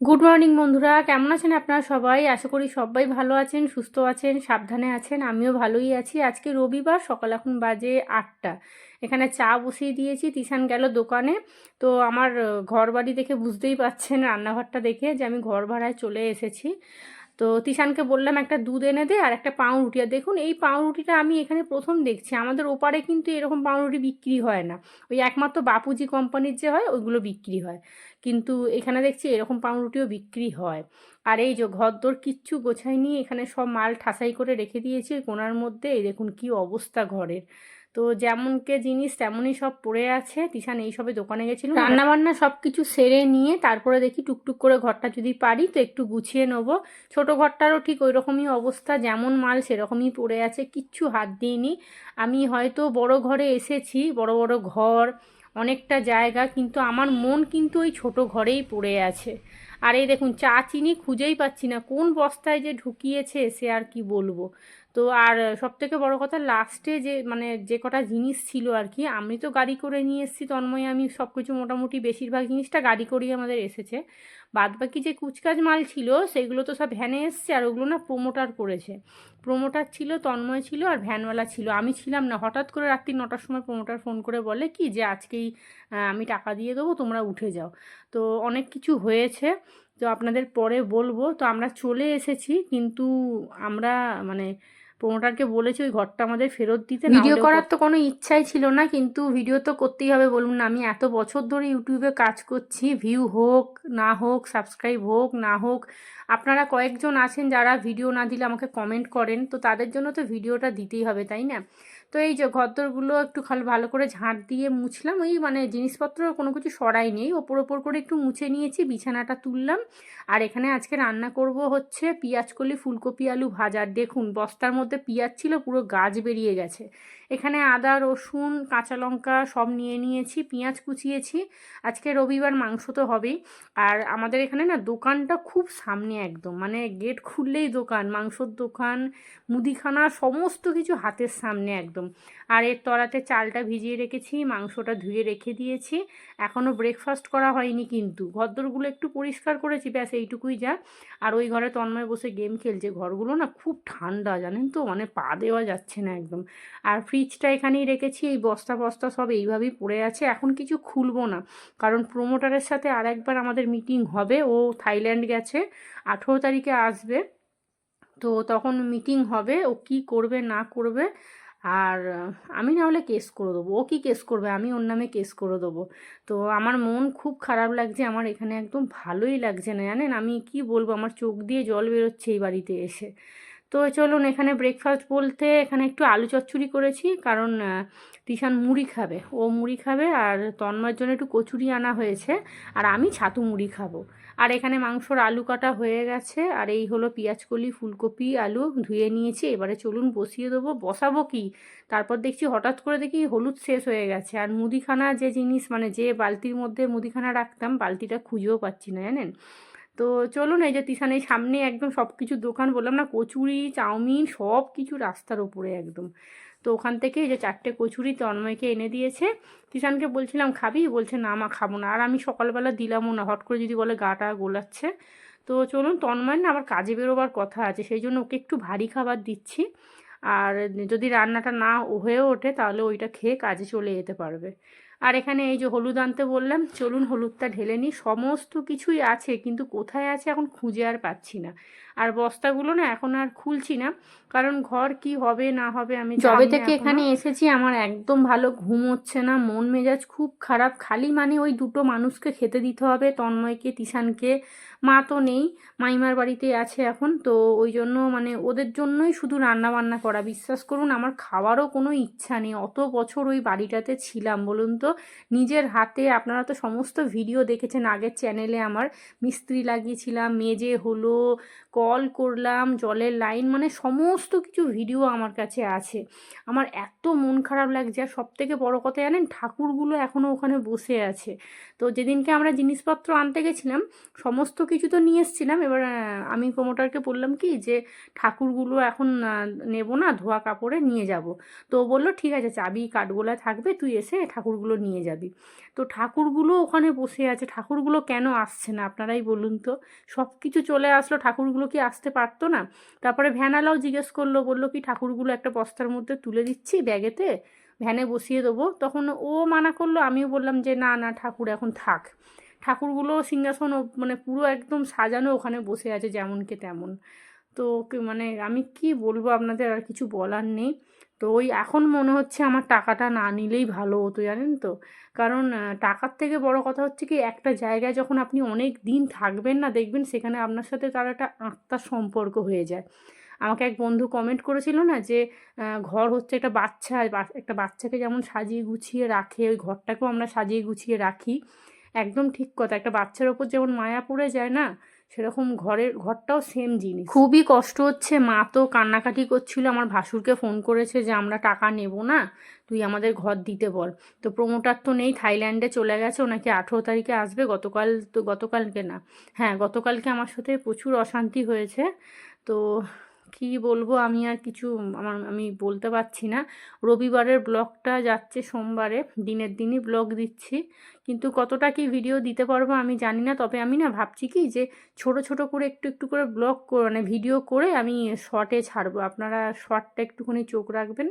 Good morning বন্ধুরা। কেমন আছেন আপনারা সবাই? আশা করি সবাই ভালো আছেন, সুস্থ আছেন, সাবধানে আছেন। আমিও ভালোই আছি। আজকে রবিবার, সকাল এখন বাজে আটটা। এখানে চা বসিয়ে দিয়েছি, তিশান গেল দোকানে। তো আমার ঘর বাড়ি দেখে বুঝতেই পাচ্ছেন রান্নাঘরটা দেখে যে আমি ঘর ভাড়ায় চলে এসেছি। তো তিশানকে বললাম, একটা দুধ এনে দে আর একটা পাউরুটি। আর দেখুন, এই পাউরুটিটা আমি এখানে প্রথম দেখছি। আমাদের ওপারে কিন্তু এরকম পাউরুটি বিক্রি হয় না। ওই একমাত্র বাপুজি কোম্পানির যে হয়, ওইগুলো বিক্রি হয়। কিন্তু এখানে দেখছি এরকম পাউরুটিও বিক্রি হয়। আর এই যে ঘরদোর কিচ্ছু গোছায়নি, এখানে সব মাল ঠাসাই করে রেখে দিয়েছি কোনার মধ্যে। এই দেখুন কি অবস্থা ঘরের। তো যেমনকে জিনিস তেমনই সব পড়ে আছে। তিশান এইসবে দোকানে গেছিল। রান্নাবান্না সব কিছু সেরে নিয়ে তারপরে দেখি টুকটুক করে ঘরটা যদি পারি তো একটু গুছিয়ে নেব। ছোট ঘরটারও ঠিক ওই রকমই অবস্থা। যেমন মাল সেরকমই পড়ে আছে। কিচ্ছু হাত দিইনি। আমি হয়তো বড় ঘরে এসেছি বড় বড় ঘর অনেকটা জায়গা কিন্তু আমার মন কিন্তু ওই ছোট ঘরেই পড়ে আছে। আর এই দেখুন চা চিনি খুঁজেই পাচ্ছি না। কোন বস্তায় যে ঢুকিয়েছে সে আর কি বলব? তো আর সব থেকে বড়ো কথা লাস্টে যে মানে যে কটা জিনিস ছিল আর কি, আমি তো গাড়ি করে নিয়ে এসেছি, তন্ময় আমি সব কিছু মোটামুটি বেশিরভাগ জিনিসটা গাড়ি করেই আমাদের এসেছে। বাদ বাকি যে কুচকাজ মাল ছিল, সেগুলো তো সব ভ্যানে এসছে আর ওগুলো না প্রোমোটার করেছে। প্রোমোটার ছিল, তন্ময় ছিল আর ভ্যানওয়ালা ছিল। আমি ছিলাম না, হঠাৎ করে রাত্রি নটার সময় প্রোমোটার ফোন করে বলে কি যে, আজকেই আমি টাকা দিয়ে দেবো, তোমরা উঠে যাও। তো অনেক কিছু হয়েছে। তো আপনাদের পরে বলব। তো আমরা চলে এসেছি, কিন্তু আমরা মানে প্রোমোটারকে বলেছি ওই ঘরটা আমাদের ফেরত দিতে ভিডিও করার তো কোনো ইচ্ছাই ছিল না কিন্তু ভিডিও তো করতেই হবে। বলুন না আমি এত বছর ধরে ইউটিউবে কাজ করছি ভিউ হোক না হোক সাবস্ক্রাইব হোক না হোক আপনারা কয়েকজন আছেন যারা ভিডিও না দিলে আমাকে কমেন্ট করেন তো তাদের জন্য তো ভিডিওটা দিতেই হবে তাই না? তো এই যে ঘরদরগুলো একটু খাল ভালো করে ঝাঁট দিয়ে মুছলাম। ওই মানে জিনিসপত্র কোনো কিছু সরাই নেই ওপর ওপর করে একটু মুছে নিয়েছি, বিছানাটা তুললাম। আর এখানে আজকে রান্না করব হচ্ছে পিঁয়াজকলি, ফুলকপি, আলু ভাজার দেখুন, বস্তার মধ্যে পেঁয়াজ ছিল, পুরো গাছ বেরিয়ে গেছে। এখানে আদা, রসুন, কাঁচা লঙ্কা সব নিয়ে নিয়েছি, পেঁয়াজ কুচিয়েছি। আজকে রবিবার মাংস তো হবেই। আর আমাদের এখানে না দোকানটা খুব সামনে একদম মানে গেট খুললেই দোকান, মাংসর দোকান, মুদিখানা, সমস্ত কিছু হাতের সামনে একদম। আর এর তলাতে চালটা ভিজিয়ে রেখেছি, মাংসটা ধুয়ে রেখে দিয়েছি। এখনও ব্রেকফাস্ট করা হয়নি কিন্তু। ঘরদোরগুলো একটু পরিষ্কার করেছি, ব্যাস এইটুকুই যা। আর ওই ঘরে তন্ময় বসে গেম খেলছে। ঘরগুলো না খুব ঠান্ডা, জানেন তো? মানে পা দেওয়া যাচ্ছে না একদম। আর ফ্রিজটা এখানেই রেখেছি, এই বস্তা বস্তা সব এইভাবেই পড়ে আছে। এখন কিছু খুলবো না, কারণ প্রোমোটারের সাথে আর একবার আমাদের মিটিং হবে, ও থাইল্যান্ড গেছে, আঠেরো তারিখে আসবে। তো তখন মিটিং হবে, ও কি করবে, না করবে, আর আমি না হলে কেস করে দেবো। ও কি কেস করবে, আমি ওর নামে কেস করে দেবো। তো আমার মন খুব খারাপ লাগছে, আমার এখানে একদম ভালোই লাগছে না, জানেন? আমি কি বলব, আমার চোখ দিয়ে জল বেরোচ্ছে এই বাড়িতে এসে। তো চলুন এখানে ব্রেকফাস্ট বলতে এখানে একটু আলু চচ্চড়ি করেছি, কারণ তিশান মুড়ি খাবে। ও মুড়ি খাবে আর তন্ময়ের জন্য একটু কচুরি আনা হয়েছে, আর আমি ছাতু মুড়ি খাব। আর এখানে মাংসর আলু কাটা হয়ে গেছে, আর এই হলো পেঁয়াজকলি, ফুলকপি, আলু ধুয়ে নিয়েছি। এবারে চলুন বসিয়ে দেবো। বসাবো কি? তারপর দেখছি হঠাৎ করে দেখি হলুদ শেষ হয়ে গেছে। আর মুদিখানা যে জিনিস মানে যে বালতির মধ্যে মুদিখানা রাখতাম, বালতিটা খুঁজেও পাচ্ছি না, জানেন? তো চলুন এই যে তিশানের সামনে একদম সব কিছু দোকান বললাম না, কচুরি, চাউমিন সব কিছু রাস্তার ওপরে একদম। তো ওখান থেকে এই যে চারটে কচুরি তন্ময়কে এনে দিয়েছে। তিশানকে বলছিলাম, খাবি? বলছে, না মা, খাব না। আর আমি সকালবেলা দিলামও না, হট করে যদি বলে গাটা গোলাচ্ছে। তো চলুন, তন্ময় না আমার কাজে বেরোবার কথা আছে, সেই জন্য ওকে একটু ভারী খাবার দিচ্ছি। আর যদি রান্নাটা না হয়ে ওঠে, তাহলে ওইটা খেয়ে কাজে চলে যেতে পারবে। আর এখানে এই যে হলুদ আনতে বললাম, চলুন হলুদটা ঢেলে নিই। সমস্ত কিছুই আছে, কিন্তু কোথায় আছে এখন খুঁজে আর পাচ্ছি না। আর বস্তাগুলো না এখন আর খুলছি না। কারণ ঘর কি হবে না হবে আমি জবে থেকে এখানে। এসেছি আমার একদম ভালো ঘুম হচ্ছে না মন মেজাজ খুব খারাপ। খালি মানে ওই দুটো মানুষকে খেতে দিতে হবে তন্ময়কে তিশানকে। মা তো নেই মাইমার বাড়িতে আছে এখন তো ওই জন্য মানে ওদের জন্যই শুধু রান্না বান্না করা। বিশ্বাস করুন আমার খাওয়ারও কোনো ইচ্ছা নেই। অত বছর ওই বাড়িটাতে ছিলাম বলুন তো। নিজের হাতে আপনারা তো সমস্ত ভিডিও দেখেছেন আগের চ্যানেলে আমার। মিস্ত্রি লাগিয়েছিলাম মেজে হলো কল করলাম, জলের লাইন মানে সমস্ত কিছু ভিডিও আমার কাছে আছে। আমার এত মন খারাপ লাগছে, আর সব থেকে বড়ো কথা জানেন, ঠাকুরগুলো এখনও ওখানে বসে আছে। তো যেদিনকে আমরা জিনিসপত্র আনতে গেছিলাম, সমস্ত কিছু তো নিয়ে এসেছিলাম, এবার আমি প্রমোটারকে বললাম কি যে, ঠাকুরগুলো এখন নেব না, ধোয়া কাপড়ে নিয়ে যাব। তো বলল, ঠিক আছে, চাবি, কাঠগোলা থাকবে, তুই এসে ঠাকুরগুলো নিয়ে যাবি। তো ঠাকুরগুলো ওখানে বসে আছে, ঠাকুরগুলো কেন আসছে না, আপনারাই বলুন তো? সব কিছু চলে আসলো, ঠাকুরগুলো কি আসতে পারতো না? তারপরে ভ্যানালাও জিজ্ঞেস করল, বলল, কি ঠাকুরগুলো একটা বস্তার মধ্যে তুলে দিচ্ছি ব্যাগেতে? ভ্যানে বসিয়ে দেবো? তখন ও মানা করল, আমিও বললাম যে, না না, ঠাকুর, এখন থাক। ঠাকুরগুলো সিংহাসন মানে পুরো একদম সাজানো ওখানে বসে আছে যেমনকে তেমন। তো মানে আমি কি বলব আপনাদের আর কিছু বলার নেই। তো ওই এখন মনে হচ্ছে আমার টাকাটা না নিলেই ভালো হতো, জানেন তো? কারণ টাকার থেকে বড় কথা হচ্ছে কি, একটা জায়গায় যখন আপনি অনেক দিন থাকবেন না, দেখবেন সেখানে আপনার সাথে তার একটা আত্মার সম্পর্ক হয়ে যায়। আমাকে এক বন্ধু কমেন্ট করেছিল না যে ঘর হচ্ছে একটা বাচ্চা একটা বাচ্চাকে যেমন সাজিয়ে গুছিয়ে রাখে, ওই ঘরটাকেও আমরা সাজিয়ে গুছিয়ে রাখি। একদম ঠিক কথা, একটা বাচ্চার ওপর যেমন মায়া পড়ে যায় না সেরকম ঘরের, ঘরটাও সেম জিনিস। খুবই কষ্ট হচ্ছে। মা তো কান্নাকাটি করছিল, আমার ভাসুরকে ফোন করেছে যে, আমরা টাকা নেব না, তুই আমাদের ঘর দিতে বল। তো প্রমোটার তো নেই, থাইল্যান্ডে চলে গেছে ওনাকে আঠেরো তারিখে আসবে, গতকাল তো, গতকালকে না। হ্যাঁ গতকালকে আমার সাথে প্রচুর অশান্তি হয়েছে। তো কি বলব? আমি আর কিছু আমার, আমি বলতে পারছি না। রবিবারের ব্লগটা যাচ্ছে সোমবারে, দিনের দিনই ব্লগ দিচ্ছি। কিন্তু কতটা কি ভিডিও দিতে পারব আমি জানি না। তবে আমি না ভাবছি কি যে ছোট ছোট করে একটু একটু করে ব্লগ মানে ভিডিও করে আমি শর্টে ছাড়বো। আপনারা শর্টটা একটুখানি চোখ রাখবেন।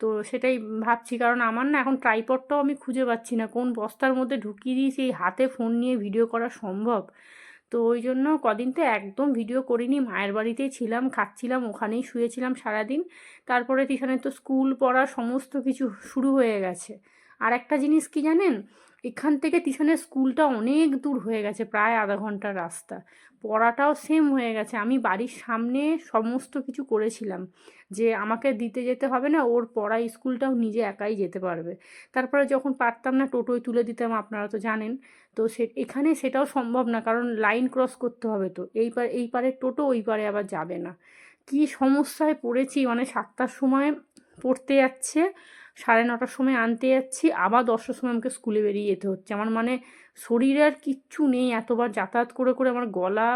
তো সেটাই ভাবছি। কারণ আমার না এখন ট্রাইপডটাও আমি খুঁজে পাচ্ছি না। কোন বস্তার মধ্যে ঢুকিয়ে দিয়েছি, এই হাতে ফোন নিয়ে ভিডিও করা সম্ভব? তো ওই জন্য কদিন তো একদম ভিডিও করিনি, মায়ের বাড়িতেই ছিলাম, খাচ্ছিলাম, ওখানেই শুয়েছিলাম সারাদিন। তারপরে তিশানের তো স্কুল পড়া সমস্ত কিছু শুরু হয়ে গেছে। আর একটা জিনিস কি জানেন? এখান থেকে তিশানের স্কুলটা অনেক দূর হয়ে গেছে, প্রায় আধা ঘণ্টার রাস্তা। পড়াটাও সেম হয়ে গেছে। আমি বাড়ির সামনে সমস্ত কিছু করেছিলাম। যে আমাকে দিতে যেতে হবে না, ওর পড়া স্কুলটাও নিজে একাই যেতে পারবে। তারপরে যখন পারতাম না, টোটোয় তুলে দিতাম, আপনারা তো জানেন। তো সে, এখানে সেটাও সম্ভব না, কারণ লাইন ক্রস করতে হবে তো। এই পার এই পারে টোটো, ওই পারে আবার যাবে না। কি সমস্যায় পড়েছি মানে সাতটার সময় পড়তে যাচ্ছে, সাড়ে নটার সময় আনতে যাচ্ছি, আবার দশটার সময় আমাকে স্কুলে বেরিয়ে যেতে হচ্ছে। আমার মানে শরীরে আর কিচ্ছু নেই, এতবার যাতায়াত করে করে আমার গলা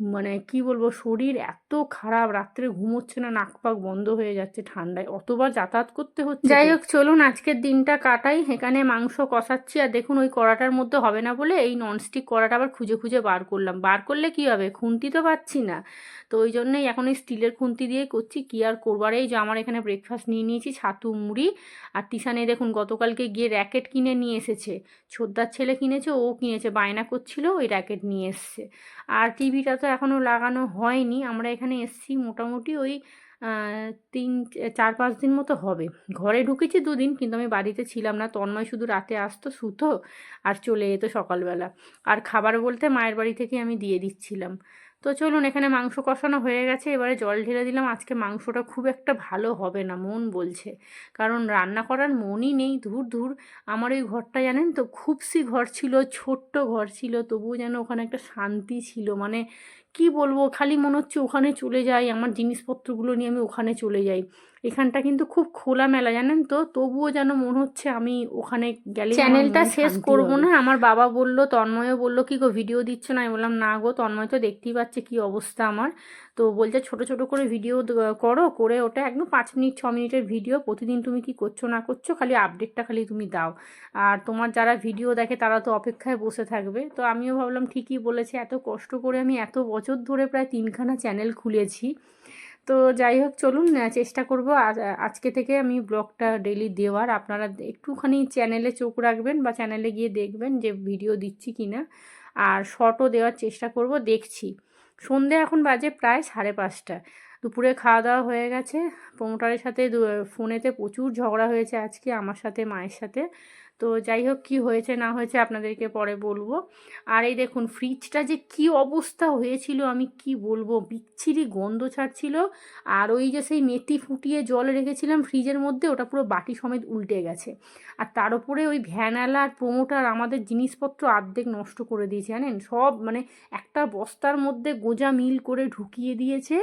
মানে কি বলব, শরীর এত খারাপ, রাত্রে ঘুমোচ্ছে না, নাক পাক বন্ধ হয়ে যাচ্ছে ঠান্ডায়। অতবার যাতায়াত করতে হচ্ছে যাই হোক চলুন, আজকের দিনটা কাটাই। এখানে মাংস কষাচ্ছি আর দেখুন, ওই কড়াটার মধ্যে হবে না বলে এই ননস্টিক কড়াটা আবার খুঁজে খুঁজে বার করলাম। বার করলে কি হবে? খুন্তি তো পাচ্ছি না। তো ওই জন্যই এখন ওই স্টিলের খুন্তি দিয়ে করছি। কি আর করবার? এই যে আমার এখানে ব্রেকফাস্ট নিয়ে নিয়েছি, ছাতু, মুড়ি আর টিশানে দেখুন গতকালকে গিয়ে র্যাকেট কিনে নিয়ে এসেছে। ছোদ্দার ছেলে কিনেছে, ও কিনেছে, বায়না করছিল, ওই র্যাকেট নিয়ে এসছে। আর টিভিটা তো এখনও লাগানো হয়নি, আমরা এখানে এসছি মোটামুটি ওই তিন, চার, পাঁচ দিন মতো হবে। ঘরে ঢুকেছি দুদিন, কিন্তু আমি বাড়িতে ছিলাম না। তন্ময় শুধু রাতে আসতো, শুতো আর চলে যেত সকালবেলা। আর খাবার বলতে মায়ের বাড়ি থেকে আমি দিয়ে দিচ্ছিলাম। তো চলুন, এখানে মাংস কষানো হয়ে গেছে। এবারে জল ঢেলে দিলাম। আজকে মাংসটা খুব একটা ভালো হবে না, মন বলছে। কারণ রান্না করার মনই নেই। ধুর ধুর, আমার ওই ঘরটা জানেন তো, খুবসি ঘর ছিল, ছোট্ট ঘর ছিল, তবুও যেন ওখানে একটা শান্তি ছিল। মানে কি বলব? খালি মনে হচ্ছে ওখানে চলে যাই আমার জিনিসপত্রগুলো নিয়ে আমি ওখানে চলে যাই। এখানটা কিন্তু খুব খোলামেলা জানেন তো? তবুও যেন মনে হচ্ছে আমি ওখানে গেলে চ্যানেলটা শেষ করব না? আমার বাবা বলল তন্ময়ও বলল কি গো ভিডিও দিচ্ছ না? আমি বললাম না গো তন্ময় তো দেখতেই পাচ্ছে কি অবস্থা আমার। তো বলছে ছোট ছোট করে ভিডিও করো করে ওটা একদম পাঁচ মিনিট ছ মিনিটের ভিডিও প্রতিদিন তুমি কি করছ না করছ খালি আপডেটটা খালি তুমি দাও। আর তোমার যারা ভিডিও দেখে তারা তো অপেক্ষায় বসে থাকবে। তো আমিও ভাবলাম ঠিকই বলেছে এত কষ্ট করে আমি এত বছর ধরে প্রায় তিনখানা চ্যানেল খুলেছি। তো যাই হোক, চলুন চেষ্টা করব। আজকে থেকে আমি ব্লগটা ডেলি দেওয়ার। আপনারা একটুখানি চ্যানেলে চোখ রাখবেন বা চ্যানেলে গিয়ে দেখবেন যে ভিডিও দিচ্ছি কি না আর শর্টও দেওয়ার চেষ্টা করব, দেখছি। সন্ধে এখন বাজে প্রায় সাড়ে পাঁচটা। দুপুরে খাওয়া দাওয়া হয়ে গেছে। প্রমোটারের সাথে ফোনেতে প্রচুর ঝগড়া হয়েছে আজকে, আমার সাথে, মায়ের সাথে। তো যাই হোক, কী হয়েছে না হয়েছে আপনাদেরকে পরে বলব। আর এই দেখুন ফ্রিজটা যে কি অবস্থা হয়েছিল, আমি কি বলব? বিচ্ছিরি গন্ধ ছাড়ছিল। আর ওই যে সেই মেথি ফুটিয়ে জল রেখেছিলাম ফ্রিজের মধ্যে, ওটা পুরো বাটি সমেত উল্টে গেছে। আর তার উপরে ওই ভ্যানালা আর প্রোমোটার আমাদের জিনিসপত্র আর্ধেক নষ্ট করে দিয়েছে, জানেন? সব মানে একটা বস্তার মধ্যে গোজা মিল করে ঢুকিয়ে দিয়েছে।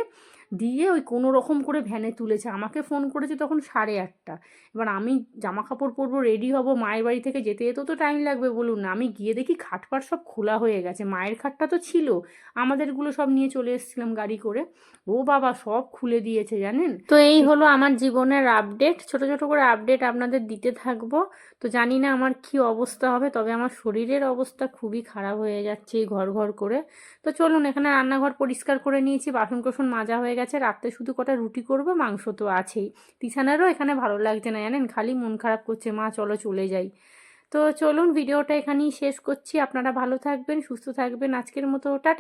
দিয়ে ওই কোনো রকম করে ভ্যানে তুলেছে। আমাকে ফোন করেছে তখন সাড়ে আটটা। এবার আমি জামা কাপড় পরবো রেডি হব, মায়ের বাড়ি থেকে যেতে যেতেও তো টাইম লাগবে বলুন না। আমি গিয়ে দেখি খাটপাট সব খোলা হয়ে গেছে। মায়ের খাটটা তো ছিল। আমাদেরগুলো সব নিয়ে চলে এসেছিলাম গাড়ি করে। ও বাবা, সব খুলে দিয়েছে জানেন? তো এই হলো আমার জীবনের আপডেট ছোট ছোট করে আপডেট আপনাদের দিতে থাকব। তো জানি না আমার কি অবস্থা হবে, তবে আমার শরীরের অবস্থা খুবই খারাপ হয়ে যাচ্ছে এই ঘর ঘর করে। তো চলুন, এখানে রান্নাঘর পরিষ্কার করে নিয়েছি, বাসন কোসন মাজা হয়ে গেছে, রাত্রে শুধু কটা রুটি করব, মাংস তো আছেই। তিসানেরও এখানে ভালো লাগছে না, জানেন? খালি মন খারাপ করছে, মা চলো চলে যাই। তো চলুন, ভিডিওটা এখানেই শেষ করছি। আপনারা ভালো থাকবেন, সুস্থ থাকবেন। আজকের মতো, টাটা।